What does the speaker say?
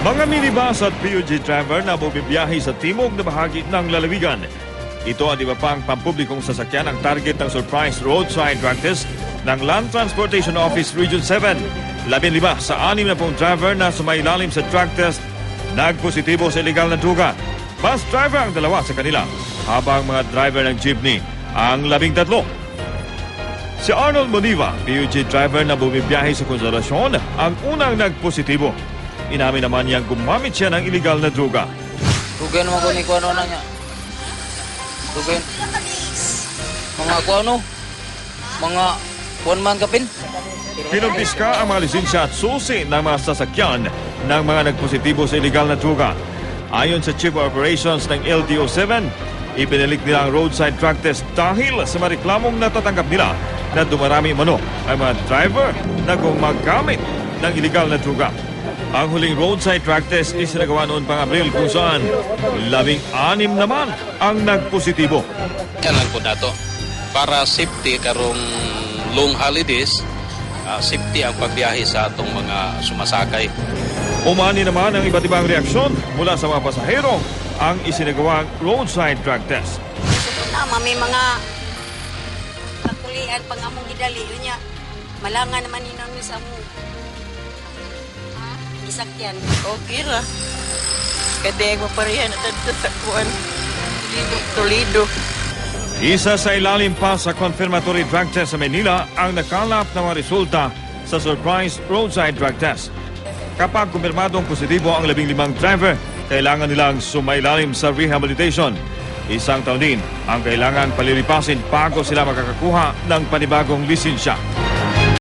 Mga minibus at PUG driver na bumibiyahe sa timog na bahagi ng lalawigan. Ito ang iba pang pampublikong sasakyan ang target ng surprise roadside drug test ng Land Transportation Office Region 7. Labing lima sa anim na pong driver na sumailalim sa drug test nagpositibo sa illegal na druga. Bus driver ang dalawa sa kanila, habang mga driver ng jeepney ang labing tatlo. Si Arnold Moniva, PUG driver na bumibiyahe sa konservasyon, ang unang nagpositibo. Inamin naman niyang gumamit siya ng illegal na droga. Tugay naman ko ni kuano na niya. Tugay. Mga kuano? Mga one man kapin? Pinumpiska ang mga lisensya at susi ng mga sasakyan ng mga nagpositibo sa illegal na droga. Ayon sa Chief of Operations ng LTO-7, ipinalik nila ang roadside drug test dahil sa mga reklamong natatanggap nila na dumarami mano ang mga driver na gumagamit ng illegal na droga. Ang huling roadside drug test isinagawa noon pang Abril kung saan labing anim naman ang nagpositibo. Kanan po nato para safety karong long holidays ah, safety ang pagbiyahe sa atong mga sumasakay Umani naman ang iba't ibang reaksyon mula sa mga pasahero ang isinagawang roadside drug test. Tama, may mga kakulian pang among gidali yun niya. Malangan naman ni namin sa among ha? Isakyan. Okay ra. Kadeng maparihan at kuan. Toledo. Toledo. Isa sa ilalim pa sa confirmatory drug test sa Manila ang nakalap na mga resulta sa surprise roadside drug test. Kapag kumpirmadong positibo ang labing limang driver, kailangan nilang sumailalim sa rehabilitation. Isang taon din ang kailangan palilipasin bago sila makakakuha ng panibagong lisensya.